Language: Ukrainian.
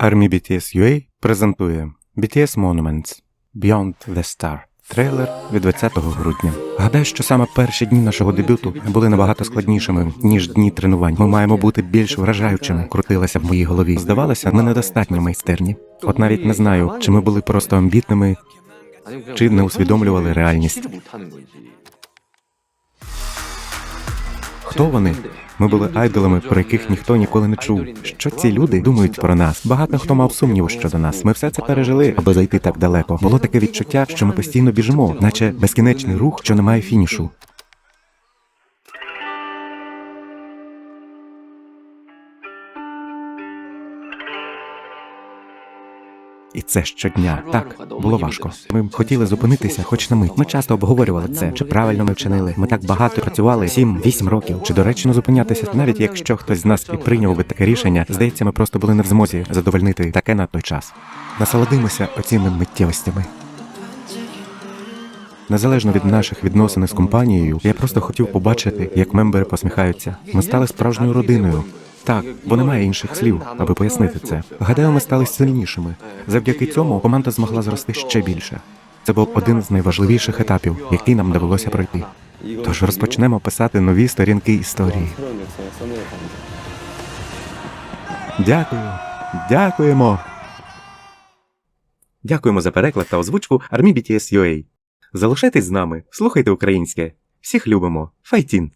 Army BTS UA презентує BTS Monuments Beyond the Star. Трейлер від 20 грудня. Гадаю, що саме перші дні нашого дебюту були набагато складнішими ніж дні тренувань. Ми маємо бути більш вражаючими. Крутилося в моїй голові. Здавалося, ми недостатньо майстерні. От навіть не знаю, чи ми були просто амбітними, чи не усвідомлювали реальність. Хто вони? Ми були айдолами, про яких ніхто ніколи не чув. Що ці люди думають про нас? Багато хто мав сумніви щодо нас. Ми все це пережили, аби зайти так далеко. Було таке відчуття, що ми постійно біжимо, наче безкінечний рух, що не має фінішу. І це щодня. Так було важко. Ми б хотіли зупинитися, хоч на мить. Ми часто обговорювали це. Чи правильно ми вчинили? Ми так багато працювали 7-8 років. Чи доречно зупинятися? Навіть якщо хтось з нас і прийняв би таке рішення, здається, ми просто були не в змозі задовольнити таке на той час. Насолодимося оціми миттєвостями. Незалежно від наших відносин з компанією, я просто хотів побачити, як мембери посміхаються. Ми стали справжньою родиною. Так, бо немає інших слів, аби пояснити це. Гадаю, ми стали сильнішими. Завдяки цьому команда змогла зрости ще більше. Це був один з найважливіших етапів, який нам довелося пройти. Тож розпочнемо писати нові сторінки історії. Дякую, дякуємо. Дякуємо за переклад та озвучку Армі BTS UA. Залишайтесь з нами, слухайте українське. Всіх любимо. Файтін!